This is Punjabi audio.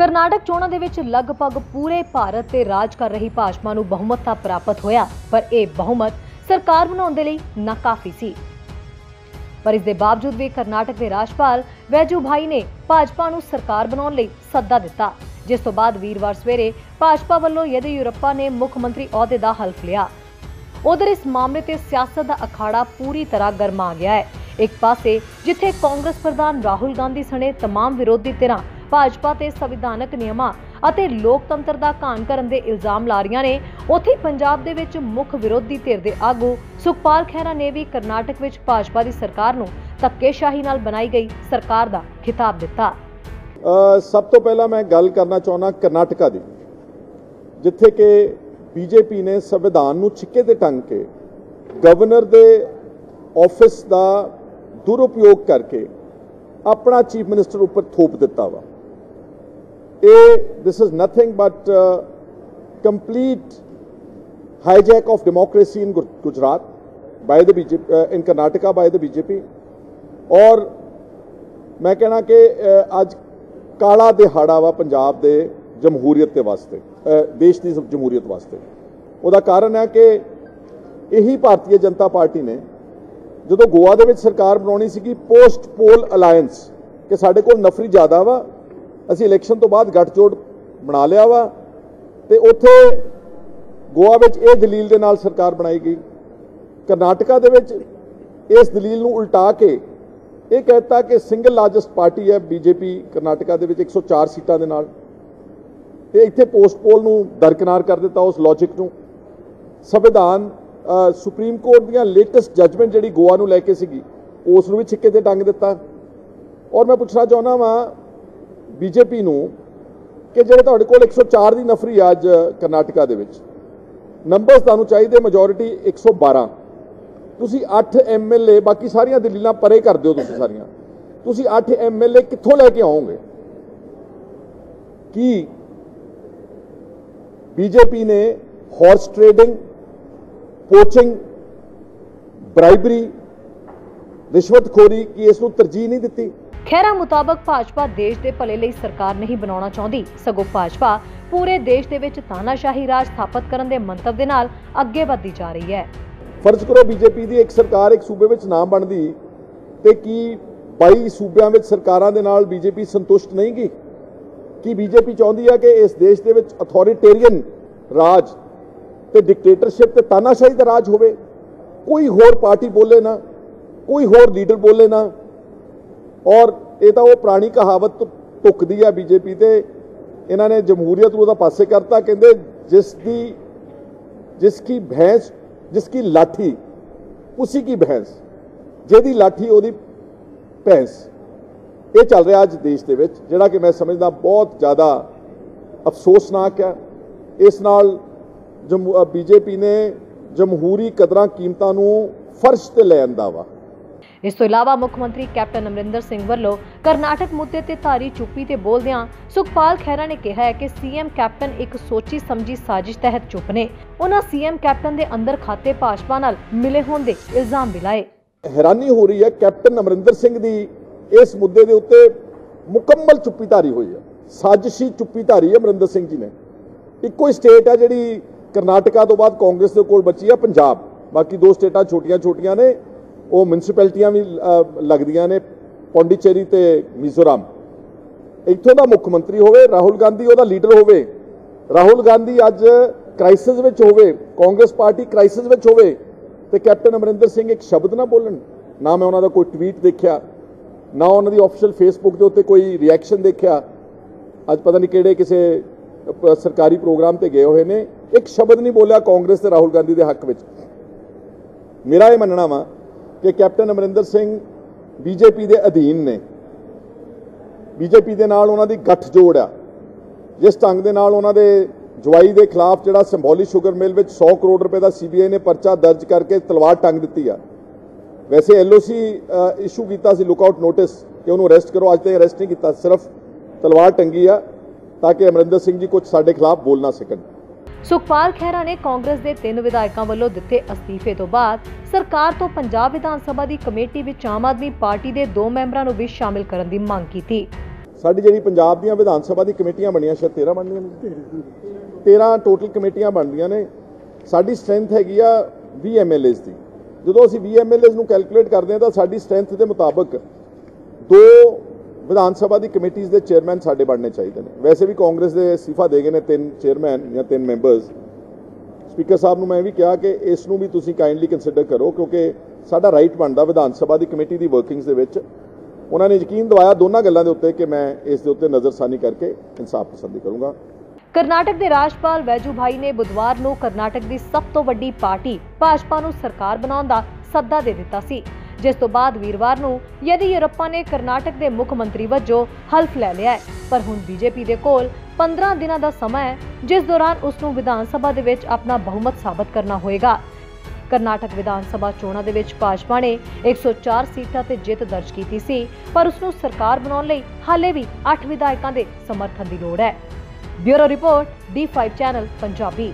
ਕਰਨਾਟਕ ਚੋਣਾਂ ਦੇ ਵਿੱਚ ਲਗਭਗ ਪੂਰੇ ਭਾਰਤ ਤੇ ਰਾਜ ਕਰ ਰਹੀ ਭਾਜਪਾ ਨੂੰ ਬਹੁਮਤ ਤਾਂ ਪ੍ਰਾਪਤ ਹੋਇਆ ਪਰ ਇਹ ਬਹੁਮਤ ਸਰਕਾਰ ਬਣਾਉਣ ਦੇ ਲਈ ਨਾਕਾਫੀ ਸੀ ਪਰ ਇਸ ਦੇ ਬਾਵਜੂਦ ਵੀ ਕਰਨਾਟਕ ਦੇ ਰਾਜਪਾਲ ਵੈਜੂ ਭਾਈ ਨੇ ਭਾਜਪਾ ਨੂੰ ਸਰਕਾਰ ਬਣਾਉਣ ਲਈ ਸੱਦਾ ਦਿੱਤਾ ਜਿਸ ਤੋਂ ਬਾਅਦ ਵੀਰਵਾਰ ਸਵੇਰੇ ਭਾਜਪਾ ਵੱਲੋਂ ਯਦਿਯੂਰੱਪਾ ਨੇ ਮੁੱਖ ਮੰਤਰੀ ਅਹੁਦੇ ਦਾ ਹਲਫ ਲਿਆ ਉਧਰ ਇਸ ਮਾਮਲੇ ਤੇ ਸਿਆਸਤ ਦਾ ਅਖਾੜਾ ਪੂਰੀ ਤਰ੍ਹਾਂ ਗਰਮਾ ਗਿਆ ਹੈ ਇੱਕ ਪਾਸੇ ਜਿੱਥੇ ਕਾਂਗਰਸ ਪ੍ਰਧਾਨ ਰਾਹੁਲ ਗਾਂਧੀ ਸਣੇ तमाम ਵਿਰੋਧੀ ਧਿਰਾਂ ਭਾਜਪਾ ਤੇ ਸੰਵਿਧਾਨਕ ਨਿਯਮਾਂ ਅਤੇ ਲੋਕਤੰਤਰ ਦਾ ਘਾਣ ਕਰਨ ਦੇ ਇਲਜ਼ਾਮ ਲਾ ਰਹੀਆਂ ਨੇ, ਉੱਥੇ ਪੰਜਾਬ ਦੇ ਵਿੱਚ ਮੁੱਖ ਵਿਰੋਧੀ ਧਿਰ ਦੇ ਆਗੂ ਸੁਖਪਾਲ ਖਹਿਰਾ ਨੇ ਵੀ ਕਰਨਾਟਕ ਵਿੱਚ ਭਾਜਪਾ ਦੀ ਸਰਕਾਰ ਨੂੰ ਧੱਕੇਸ਼ਾਹੀ ਨਾਲ ਬਣਾਈ ਗਈ ਸਰਕਾਰ ਦਾ ਖਿਤਾਬ ਦਿੱਤਾ। ਸਭ ਤੋਂ ਪਹਿਲਾਂ ਮੈਂ ਗੱਲ ਕਰਨਾ ਚਾਹੁੰਦਾ ਕਰਨਾਟਕਾ ਦੀ। ਜਿੱਥੇ ਕਿ ਬੀਜੇਪੀ ਨੇ ਸੰਵਿਧਾਨ ਨੂੰ ਛਿੱਕੇ ਤੇ ਟੰਗ ਕੇ ਗਵਰਨਰ ਦੇ ਆਫਿਸ ਦਾ ਦੁਰਉਪਯੋਗ ਕਰਕੇ ਆਪਣਾ ਚੀਫ ਮਿਨਿਸਟਰ ਉੱਪਰ ਥੋਪ ਦਿੱਤਾ ਵਾ। ਇਹ this is nothing but complete hijack of democracy in Gu- Gujarat by the BJP uh, in Karnataka by the BJP ਔਰ ਮੈਂ ਕਹਿਣਾ ਕਿ ਅੱਜ ਕਾਲਾ ਦਿਹਾੜਾ ਵਾ ਪੰਜਾਬ ਦੇ ਜਮਹੂਰੀਅਤ ਦੇ ਵਾਸਤੇ ਦੇਸ਼ ਦੀ ਜਮਹੂਰੀਅਤ ਵਾਸਤੇ। ਉਹਦਾ ਕਾਰਨ ਹੈ ਕਿ ਇਹੀ ਭਾਰਤੀ ਜਨਤਾ ਪਾਰਟੀ ਨੇ ਜਦੋਂ ਗੋਆ ਦੇ ਵਿੱਚ ਸਰਕਾਰ ਬਣਾਉਣੀ ਸੀਗੀ ਪੋਸਟ ਪੋਲ ਅਲਾਈਅੰਸ ਕਿ ਸਾਡੇ ਕੋਲ ਨਫਰੀ ਜ਼ਿਆਦਾ ਵਾ ਅਸੀਂ ਇਲੈਕਸ਼ਨ ਤੋਂ ਬਾਅਦ ਗੱਠਜੋੜ ਬਣਾ ਲਿਆ ਵਾ ਤੇ ਉੱਥੇ ਗੋਆ ਵਿੱਚ ਇਹ ਦਲੀਲ ਦੇ ਨਾਲ ਸਰਕਾਰ ਬਣਾਈ ਗਈ। ਕਰਨਾਟਕਾ ਦੇ ਵਿੱਚ ਇਸ ਦਲੀਲ ਨੂੰ ਉਲਟਾ ਕੇ ਇਹ ਕਹਿਤਾ ਕਿ ਸਿੰਗਲ ਲਾਰਜੈਸਟ ਪਾਰਟੀ ਹੈ ਬੀਜੇਪੀ ਕਰਨਾਟਕਾ ਦੇ ਵਿੱਚ 104 ਸੀਟਾਂ ਦੇ ਨਾਲ। ਤੇ ਇੱਥੇ ਪੋਸਟ ਪੋਲ ਨੂੰ ਦਰਕਨਾਰ ਕਰ ਦਿੱਤਾ ਉਸ ਲੌਜੀਕ ਨੂੰ। ਸੰਵਿਧਾਨ ਸੁਪਰੀਮ ਕੋਰਟ ਦੀਆਂ ਲੇਟੈਸਟ ਜੱਜਮੈਂਟ ਜਿਹੜੀ ਗੋਆ ਨੂੰ ਲੈ ਕੇ ਸੀਗੀ, ਉਸ ਨੂੰ ਵੀ ਛਿੱਕੇ ਤੇ ਟੰਗ ਦਿੱਤਾ। ਔਰ ਮੈਂ ਪੁੱਛਣਾ ਚਾਹੁੰਦਾ ਵਾਂ ਬੀਜੇਪੀ ਨੂੰ ਕਿ ਜਿਹੜੇ ਤੁਹਾਡੇ ਕੋਲ 104 ਦੀ ਨਫਰੀ ਆ ਅੱਜ ਕਰਨਾਟਕਾ ਦੇ ਵਿੱਚ। ਨੰਬਰਸ ਤੁਹਾਨੂੰ ਚਾਹੀਦੇ ਮੈਜੋਰਿਟੀ 112 ਤੁਸੀਂ 8 ਐਮਐਲਏ ਬਾਕੀ ਸਾਰੀਆਂ ਦਲੀਲਾਂ ਪਰੇ ਕਰ ਦਿਓ ਤੁਸੀਂ ਸਾਰੀਆਂ। ਤੁਸੀਂ 8 ਐਮਐਲਏ ਕਿੱਥੋਂ ਲੈ ਕੇ ਆਓਗੇ? ਕੀ ਬੀਜੇਪੀ ਨੇ ਹਾਰਸ ਟ੍ਰੇਡਿੰਗ ਪੋਚਿੰਗ ਬ੍ਰਾਈਬਰੀ ਰਿਸ਼ਵਤਖੋਰੀ ਕੀ ਇਸ ਨੂੰ ਤਰਜੀਹ ਨਹੀਂ ਦਿੱਤੀ? ਖਹਿਰਾ ਮੁਤਾਬਕ ਭਾਜਪਾ ਦੇਸ਼ ਦੇ ਭਲੇ ਲਈ ਸਰਕਾਰ ਨਹੀਂ ਬਣਾਉਣਾ ਚਾਹੁੰਦੀ। ਸਗੋਂ ਭਾਜਪਾ ਪੂਰੇ ਦੇਸ਼ ਦੇ ਵਿੱਚ ਤਾਨਾਸ਼ਾਹੀ ਰਾਜ ਸਥਾਪਿਤ ਕਰਨ ਦੇ ਮੰਤਵ ਦੇ ਨਾਲ ਅੱਗੇ ਵਧਦੀ ਜਾ ਰਹੀ ਹੈ। ਫਰਜ਼ ਕਰੋ ਬੀਜੇਪੀ ਦੀ ਇੱਕ ਸਰਕਾਰ ਇੱਕ ਸੂਬੇ ਵਿੱਚ ਨਾ ਬਣਦੀ ਤੇ ਕੀ 22 ਸੂਬਿਆਂ ਵਿੱਚ ਸਰਕਾਰਾਂ ਦੇ ਨਾਲ ਬੀਜੇਪੀ ਸੰਤੁਸ਼ਟ ਨਹੀਂ ਗਈ ਕੀ ਬੀਜੇਪੀ ਚਾਹੁੰਦੀ ਹੈ ਕਿ ਇਸ ਦੇਸ਼ ਦੇ ਵਿੱਚ ਅਥਾਰਟੇਰੀਅਨ ਰਾਜ ਤੇ ਡਿਕਟੇਟਰਸ਼ਿਪ ਤੇ ਤਾਨਾਸ਼ਾਹੀ ਦਾ ਰਾਜ ਹੋਵੇ? ਕੋਈ ਹੋਰ ਪਾਰਟੀ ਬੋਲੇ ਨਾ, ਕੋਈ ਹੋਰ ਲੀਡਰ ਬੋਲੇ ਨਾ ਔਰ ਇਹ ਤਾਂ ਉਹ ਪੁਰਾਣੀ ਕਹਾਵਤ ਤੁੱਕਦੀ ਆ ਬੀਜੇਪੀ ਤੇ। ਇਹਨਾਂ ਨੇ ਜਮਹੂਰੀਅਤ ਨੂੰ ਉਹਦਾ ਪਾਸੇ ਕਰਤਾ, ਕਹਿੰਦੇ ਜਿਸ ਦੀ, ਜਿਸ ਕੀ ਭੈਂਸ, ਜਿਸ ਕੀ ਲਾਠੀ, ਉਸੇ ਕੀ ਭੈਂਸ, ਜਿਹਦੀ ਲਾਠੀ ਉਹਦੀ ਭੈਂਸ। ਇਹ ਚੱਲ ਰਿਹਾ ਅੱਜ ਦੇਸ਼ ਦੇ ਵਿੱਚ, ਜਿਹੜਾ ਕਿ ਮੈਂ ਸਮਝਦਾ ਬਹੁਤ ਜ਼ਿਆਦਾ ਅਫਸੋਸਨਾਕ ਹੈ। ਇਸ ਨਾਲ ਬੀਜੇਪੀ ਨੇ ਜਮਹੂਰੀ ਕਦਰਾਂ ਕੀਮਤਾਂ ਨੂੰ ਫਰਸ਼ ਤੇ ਲੈ ਆਂਦਾ ਵਾ। ਇਸ ਤੋਂ ਇਲਾਵਾ ਮੁੱਖ ਮੰਤਰੀ ਕੈਪਟਨ ਅਮਰਿੰਦਰ ਸਿੰਘ ਵੱਲੋਂ ਕਰਨਾਟਕ ਮੁੱਦੇ ਤੇ ਧਾਰੀ ਚੁੱਪੀ ਤੇ ਬੋਲਦਿਆਂ ਸੁਖਪਾਲ ਖਹਿਰਾ ਨੇ ਕਿਹਾ ਹੈ ਕਿ ਸੀਐਮ ਕੈਪਟਨ ਇੱਕ ਸੋਚੀ ਸਮਝੀ ਸਾਜ਼ਿਸ਼ ਤਹਿਤ ਚੁੱਪ ਨੇ। ਉਹਨਾਂ ਸੀਐਮ ਕੈਪਟਨ ਦੇ ਅੰਦਰ ਖਾਤੇ ਭਾਜਪਾ ਨਾਲ ਮਿਲੇ ਹੋਣ ਦੇ ਇਲਜ਼ਾਮ ਵੀ ਲਾਏ। ਹੈਰਾਨੀ ਹੋ ਰਹੀ ਹੈ, ਕੈਪਟਨ ਅਮਰਿੰਦਰ ਸਿੰਘ ਦੀ ਇਸ ਮੁੱਦੇ ਦੇ ਉੱਤੇ ਮੁਕੰਮਲ ਚੁੱਪੀ ਧਾਰੀ ਹੋਈ ਹੈ। ਸਾਜ਼ਿਸ਼ੀ ਚੁੱਪੀ ਧਾਰੀ ਅਮਰਿੰਦਰ ਸਿੰਘ ਜੀ ਨੇ। ਇੱਕੋ ਹੀ ਸਟੇਟ ਹੈ ਜਿਹੜੀ ਕਰਨਾਟਕਾ ਤੋਂ ਬਾਅਦ ਕਾਂਗਰਸ ਦੇ ਕੋਲ ਬਚੀ ਹੈ, ਪੰਜਾਬ। ਬਾਕੀ ਦੋ ਸਟੇਟਾਂ ਛੋਟੀਆਂ-ਛੋਟੀਆਂ ਨੇ। ਉਹ ਮਿਊਨਿਸਪੈਲਿਟੀਆਂ ਵੀ ਅ, ਲੱਗਦੀਆਂ ਨੇ ਪੌਂਡੀਚੇਰੀ ਤੇ ਮਿਜ਼ੋਰਮ ਇੱਥੋਂ ਦਾ ਮੁੱਖ ਮੰਤਰੀ ਹੋਵੇ ਰਾਹੁਲ ਗਾਂਧੀ ਉਹਦਾ ਲੀਡਰ ਹੋਵੇ ਰਾਹੁਲ ਗਾਂਧੀ ਅੱਜ ਕ੍ਰਾਈਸਿਸ ਵਿੱਚ ਹੋਵੇ ਕਾਂਗਰਸ ਪਾਰਟੀ ਕ੍ਰਾਈਸਿਸ ਵਿੱਚ ਹੋਵੇ ਤੇ ਕੈਪਟਨ ਅਮਰਿੰਦਰ ਸਿੰਘ ਇੱਕ ਸ਼ਬਦ ਨਾ ਬੋਲਣ ਨਾ ਮੈਂ ਉਹਨਾਂ ਦਾ ਕੋਈ ਟਵੀਟ ਦੇਖਿਆ ਨਾ ਉਹਨਾਂ ਦੀ ਆਫੀਸ਼ੀਅਲ ਫੇਸਬੁੱਕ ਦੇ ਉੱਤੇ ਕੋਈ ਰਿਐਕਸ਼ਨ ਦੇਖਿਆ। ਅੱਜ ਪਤਾ ਨਹੀਂ ਕਿਹੜੇ ਕਿਸੇ ਸਰਕਾਰੀ ਪ੍ਰੋਗਰਾਮ ਤੇ ਗਏ ਹੋਏ ਨੇ ਇੱਕ ਸ਼ਬਦ ਨਹੀਂ ਬੋਲਿਆ ਕਾਂਗਰਸ ਤੇ ਰਾਹੁਲ ਗਾਂਧੀ ਦੇ ਹੱਕ ਵਿੱਚ। ਮੇਰਾ ਇਹ ਮੰਨਣਾ ਵਾ ਕਿ ਕੈਪਟਨ ਅਮਰਿੰਦਰ ਸਿੰਘ ਬੀਜੇਪੀ ਦੇ ਅਧੀਨ ਨੇ। ਬੀਜੇਪੀ ਦੇ ਨਾਲ ਉਹਨਾਂ ਦੀ ਗੱਠਜੋੜ ਆ। ਜਿਸ ਢੰਗ ਦੇ ਨਾਲ ਉਹਨਾਂ ਦੇ ਜਵਾਈ ਦੇ ਖਿਲਾਫ ਜਿਹੜਾ ਸਿੰਬੋਲੀ ਸ਼ੂਗਰ ਮਿਲ ਵਿੱਚ 100 ਕਰੋੜ ਰੁਪਏ ਦਾ ਸੀਬੀਆਈ ਨੇ ਪਰਚਾ ਦਰਜ ਕਰਕੇ ਤਲਵਾਰ ਟੰਗ ਦਿੱਤੀ ਆ। ਵੈਸੇ ਐਲਓਸੀ ਇਸ਼ੂ ਕੀਤਾ ਸੀ ਲੁੱਕ ਆਊਟ ਨੋਟਿਸ ਕਿ ਉਹਨੂੰ ਅਰੈਸਟ ਕਰੋ। ਅੱਜ ਤੱਕ ਅਰੈਸਟ ਨਹੀਂ ਕੀਤਾ, ਸਿਰਫ ਤਲਵਾਰ ਟੰਗੀ ਆ ਤਾਂ ਕਿ ਅਮਰਿੰਦਰ ਸਿੰਘ ਜੀ ਕੁਝ ਸਾਡੇ ਖਿਲਾਫ ਬੋਲ ਨਾ ਸਕਣ। ਸੁਖਪਾਲ ਖਹਿਰਾ ਨੇ ਕਾਂਗਰਸ ਦੇ ਤਿੰਨ ਵਿਧਾਇਕਾਂ ਵੱਲੋਂ ਦਿੱਤੇ ਅਸਤੀਫੇ ਤੋਂ ਬਾਅਦ ਸਰਕਾਰ ਤੋਂ ਪੰਜਾਬ ਵਿਧਾਨ ਸਭਾ ਦੀ ਕਮੇਟੀ ਵਿੱਚ ਆਮ ਆਦਮੀ ਪਾਰਟੀ ਦੇ ਦੋ ਮੈਂਬਰਾਂ ਨੂੰ ਵੀ ਸ਼ਾਮਿਲ ਕਰਨ ਦੀ ਮੰਗ ਕੀਤੀ। ਸਾਡੀ ਜਿਹੜੀ ਪੰਜਾਬ ਦੀਆਂ ਵਿਧਾਨ ਸਭਾ ਦੀ ਕਮੇਟੀਆਂ ਬਣੀਆਂ, ਸ਼ਾਇਦ 13 ਬਣਦੀਆਂ ਨੇ? 13 ਟੋਟਲ ਕਮੇਟੀਆਂ ਬਣਦੀਆਂ ਨੇ। ਸਾਡੀ ਸਟਰੈਂਥ ਹੈਗੀ ਆ 20 ਐਮਐਲਏਸ ਦੀ। ਜਦੋਂ ਅਸੀਂ 20 ਐਮਐਲਏਸ ਨੂੰ ਕੈਲਕੂਲੇਟ ਕਰਦੇ ਹਾਂ ਤਾਂ ਸਾਡੀ ਸਟਰੈਂਥ ਦੇ ਮੁਤਾਬਕ ਦੋ ਵਿਧਾਨ ਸਭਾ ਦੀ ਕਮੇਟੀਆਂ ਦੇ ਚੇਅਰਮੈਨ ਸਾਡੇ ਬਣਨੇ ਚਾਹੀਦੇ ਨੇ। ਵੈਸੇ ਵੀ ਕਾਂਗਰਸ ਦੇ ਅਸਤੀਫਾ ਦੇ ਗਏ ਨੇ ਤਿੰਨ ਚੇਅਰਮੈਨ ਜਾਂ ਤਿੰਨ ਮੈਂਬਰਸ। ਸਪੀਕਰ ਸਾਹਿਬ ਨੂੰ ਮੈਂ ਵੀ ਕਿਹਾ ਕਿ ਇਸ ਨੂੰ ਵੀ ਤੁਸੀਂ ਕਾਈਂਡਲੀ ਕੰਸੀਡਰ ਕਰੋ, ਕਿਉਂਕਿ ਸਾਡਾ ਰਾਈਟ ਬਣਦਾ ਵਿਧਾਨ ਸਭਾ ਦੀ ਕਮੇਟੀ ਦੀ ਵਰਕਿੰਗਸ ਦੇ ਵਿੱਚ। ਉਹਨਾਂ ਨੇ ਯਕੀਨ ਦਿਵਾਇਆ ਦੋਨਾਂ ਗੱਲਾਂ ਦੇ ਉੱਤੇ ਕਿ ਮੈਂ ਇਸ ਦੇ ਉੱਤੇ ਨਜ਼ਰਸਾਨੀ ਕਰਕੇ ਇਨਸਾਫ ਪਸੰਦੀ ਕਰੂੰਗਾ। ਕਰਨਾਟਕ ਦੇ ਰਾਜਪਾਲ ਵੈਜੂ ਭਾਈ ਨੇ ਬੁੱਧਵਾਰ ਨੂੰ ਕਰਨਾਟਕ ਦੀ ਸਭ ਤੋਂ ਵੱਡੀ ਪਾਰਟੀ ਭਾਜਪਾ ਨੂੰ ਸਰਕਾਰ ਬਣਾਉਣ ਦਾ ਸੱਦਾ ਦੇ ਦਿੱਤਾ ਸੀ। ਜਿਸ ਤੋਂ ਬਾਅਦ ਵੀਰਵਾਰ ਨੂੰ ਯੈਦੀਯੁਰੱਪਾ ਨੇ ਕਰਨਾਟਕ ਦੇ ਮੁੱਖ ਮੰਤਰੀ ਵਜੋਂ ਹਲਫ ਲੈ ਲਿਆ ਹੈ। ਪਰ ਹੁਣ ਬੀਜੇਪੀ ਦੇ ਕੋਲ 15 ਦਿਨਾਂ ਦਾ ਸਮਾਂ ਹੈ, ਜਿਸ ਦੌਰਾਨ ਉਸ ਨੂੰ ਵਿਧਾਨ ਸਭਾ ਦੇ ਵਿੱਚ ਆਪਣਾ ਬਹੁਮਤ ਸਾਬਤ ਕਰਨਾ ਹੋਏਗਾ। ਕਰਨਾਟਕ ਵਿਧਾਨ ਸਭਾ ਚੋਣਾਂ ਦੇ ਵਿੱਚ ਭਾਜਪਾ ਨੇ 104 ਸੀਟਾਂ ਤੇ ਜਿੱਤ ਦਰਜ ਕੀਤੀ ਸੀ, ਪਰ ਉਸ ਨੂੰ ਸਰਕਾਰ ਬਣਾਉਣ ਲਈ ਹਾਲੇ ਵੀ 8 ਵਿਧਾਇਕਾਂ ਦੇ ਸਮਰਥਨ ਦੀ ਲੋੜ ਹੈ। Bureau report D5 channel, Punjabi.